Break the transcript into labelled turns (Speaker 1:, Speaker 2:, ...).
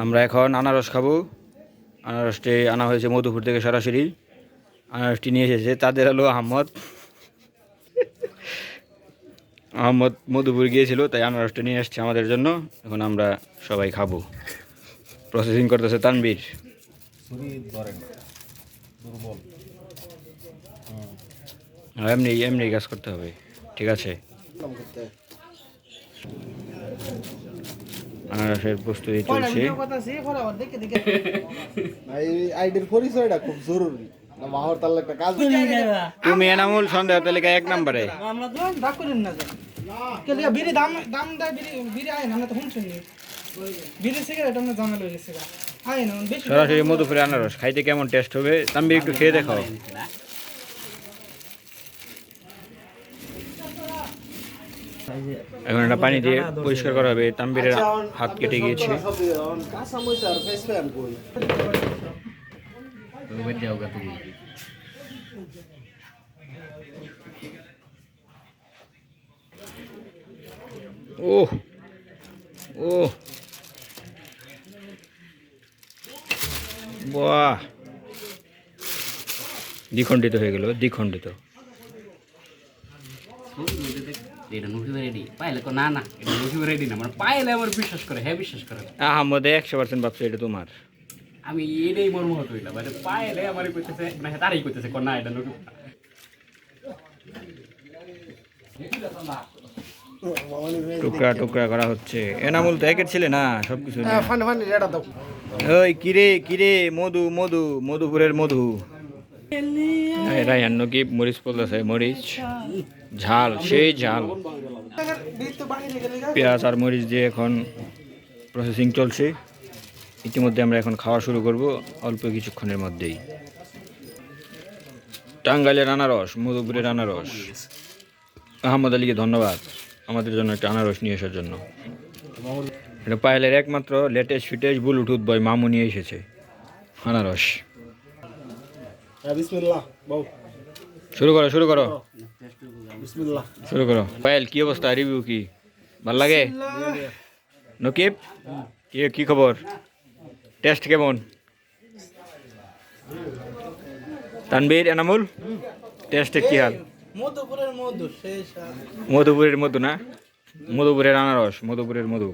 Speaker 1: আমরা এখন আনারস খাব। আনারসটি আনা হয়েছে মধুপুর থেকে সরাসরি। আনারসটি নিয়ে এসেছে তাদের হলো আহমদ আহমদ মধুপুর গিয়েছিল, তাই আনারসটা নিয়ে এসছে আমাদের জন্য। এখন আমরা সবাই খাব। প্রসেসিং করতেছে তানবীর এমনি এমনি কাজ করতে হবে, ঠিক আছে? আনারসের প্রস্তুতি চলছে।
Speaker 2: এই আইডির পরিচয়টা খুব জরুরি।
Speaker 1: তুমি এনামুল সন্দেহ তালিকায় এক নম্বরে। সরাসরি মধুপুরে আনারস খাইতে কেমন টেস্ট হবে? তাম্বি একটু খেয়ে দেখাও। এখন একটা পানি দিয়ে পরিষ্কার করা হবে, তাম্বিরের হাত কেটে গিয়েছে।
Speaker 2: কাঁচা মরিচ আর ফেস ফ্যান কই
Speaker 1: ও ও বাহ। দ্বিখণ্ডিত হয়ে গেল, দ্বিখণ্ডিত।
Speaker 3: এটা নকিব রেডি পাইলে কো না না এটা নকিব রেডি না মানে পাইলে আমার বিশ্বাস করে হ্যাঁ বিশ্বাস করে।
Speaker 1: আহমদে একশো পার্সেন্ট ভাবছে এটা তোমার।
Speaker 3: আমি এটাই মর্ম হতো মানে পাইলে আমার কইতেছে মানে তারাই কইতেছে কো না এটা নকিব
Speaker 1: টুকরা টুকরা করা হচ্ছে। এনামুল তো একের ছেলে না সব কিছু ওই কিরে কিরে মধু মধু মধুপুরের মধু। রায়ান নকিব মরিচ বলতেছে? মরিচ। ঝাল, সেই ঝাল। পেঁয়াজ আর মরিচ দিয়ে এখন প্রসেসিং চলছে। ইতিমধ্যে আমরা এখন খাওয়া শুরু করব অল্প কিছুক্ষণের মধ্যেই। টাঙ্গাইলের আনারস, মধুপুরের আনারস। আহমদ আলীকে ধন্যবাদ আমাদের জন্য একটা আনারস নিয়ে আসার জন্য। এটা পায়েলের একমাত্র লেটেস্ট ফিটেস্ট ব্লুটুথ বয় মামু নিয়ে এসেছে। আনারস।
Speaker 2: হ্যাঁ বিসমিল্লাহ
Speaker 1: শুরু করো শুরু করো।
Speaker 2: বিসমিল্লাহ।
Speaker 1: শুরু করো। পায়েল কি অবস্থা? রিভিউ কি? ভালো লাগে? নকিব? কি কি খবর? টেস্ট কেমন? তানবীর এনামুল? টেস্টে কি হাল?
Speaker 4: মধুপুরের মধু
Speaker 1: মধুপুরের মধু না? মধুপুরের আনারস মধুপুরের মধু।